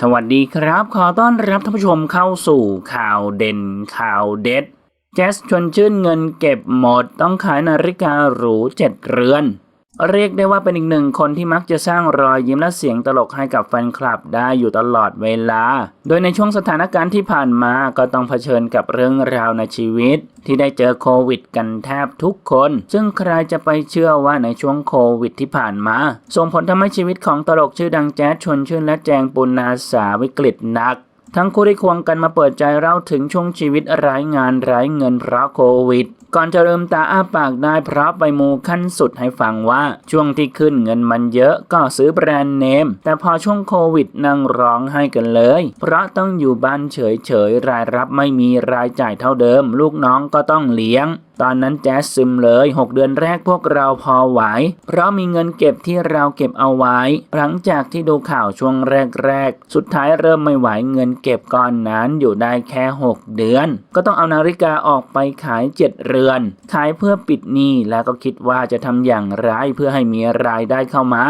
สวัสดีครับ ขอต้อนรับท่านผู้ชมเข้าสู่ข่าวเด่นข่าวเด็ด แจ๊สชวนชื่นเงินเก็บหมด ต้องขายนาฬิกาหรูเจ็ดเรือน เรียกได้ว่าเป็นอีกหนึ่งคนที่มักจะสร้างรอยยิ้มและเสียงตลกให้กับแฟนคลับได้อยู่ตลอดเวลา โดยในช่วงสถานการณ์ที่ผ่านมาก็ต้องเผชิญกับเรื่องราวในชีวิต ที่ได้เจอโควิดกันแทบทุกคน ซึ่งใครจะไปเชื่อว่าในช่วงโควิดที่ผ่านมา ส่งผลทำให้ชีวิตของตลกชื่อดังแจ๊สชวนชื่นและแจงปุณนาสาวิกฤตหนัก ทั้งคู่ได้ควงกันมาเปิดใจเล่าถึงช่วงชีวิตไร้งานไร้เงินเพราะโควิด ก่อนจะเริ่มตาอ้าปากได้เพราะไปมูขั้นสุดให้ฟังว่าช่วงที่ขึ้นเงินมันเยอะก็ซื้อแบรนด์เนม แต่พอช่วงโควิดนั่งร้องให้กันเลย เพราะต้องอยู่บ้านเฉยๆรายรับไม่มีรายจ่ายเท่าเดิม ลูกน้องก็ต้องเลี้ยง ตอนนั้นแจ๊สซึมเลย 6 เดือนแรกพวกเราพอไหว เพราะมีเงินเก็บที่เราเก็บเอาไว้ หลังจากที่ดูข่าวช่วงแรกๆ สุดท้ายเริ่มไม่ไหวเงินเก็บก้อนนั้นอยู่ได้แค่ 6 เดือน ก็ต้องเอานาฬิกาออกไปขาย 7 เรือน ขายเพื่อปิดหนี้แล้วก็คิดว่าจะทำอย่างไรเพื่อให้มีรายได้เข้ามา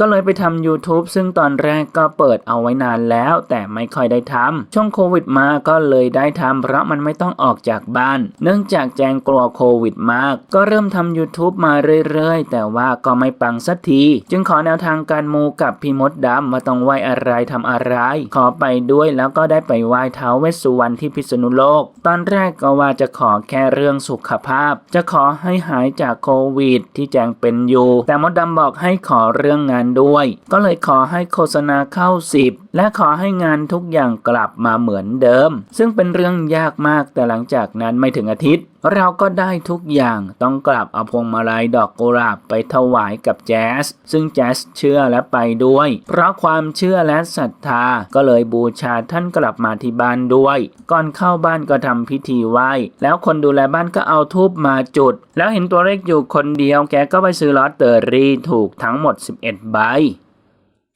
ก็เลยไปทำ YouTube ซึ่งตอนแรกก็เปิดเอาไว้นานแล้ว แต่ไม่ค่อยได้ทำช่วงโควิดมาก็เลยได้ทำเพราะมันไม่ต้องออกจากบ้าน เนื่องจากแจงกลัวโควิดมาก ก็เริ่มทำ YouTube มาเรื่อยๆ แต่ว่าก็ไม่ปังสักที จึงขอแนวทางการมูกับพี่มดดำมาต้องไหวอะไรทำอะไร ขอไปด้วยแล้วก็ได้ไปไหว้ท้าเวสสุวรรณที่พิษณุโลก ตอนแรกก็ว่าจะขอแค่เรื่องสุขภาพ จะขอให้หายจากโควิด ที่แจงเป็นอยู่ แต่มดดำบอกให้ขอเรื่องงานด้วย ก็เลยขอให้โฆษณาเข้าสิบและขอให้งานทุกอย่างกลับมาเหมือนเดิม ซึ่งเป็นเรื่องยากมากแต่หลังจากนั้นไม่ถึงอาทิตย์ เราก็ได้ทุกอย่างต้องกลับเอาพวงมาลัยดอกกุหลาบไปถวายกับแจ๊สซึ่งแจ๊สเชื่อและไปด้วย เพราะความเชื่อและศรัทธาก็เลยบูชาท่านกลับมาที่บ้านด้วย ก่อนเข้าบ้านก็ทำพิธีไหว้ แล้วคนดูแลบ้านก็เอาทูบมาจุด แล้วเห็นตัวเลขอยู่คนเดียวแกก็ไปซื้อลอตเตอรี่ถูกทั้งหมด 11 ใบ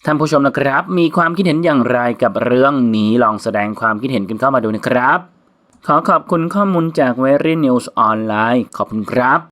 ท่านผู้ชมนะครับ มีความคิดเห็นอย่างไรกับเรื่องนี้ลองแสดงความคิดเห็นกันเข้ามาดูนะครับ ขอขอบคุณข้อมูลจาก Very News ออนไลน์ขอบคุณครับ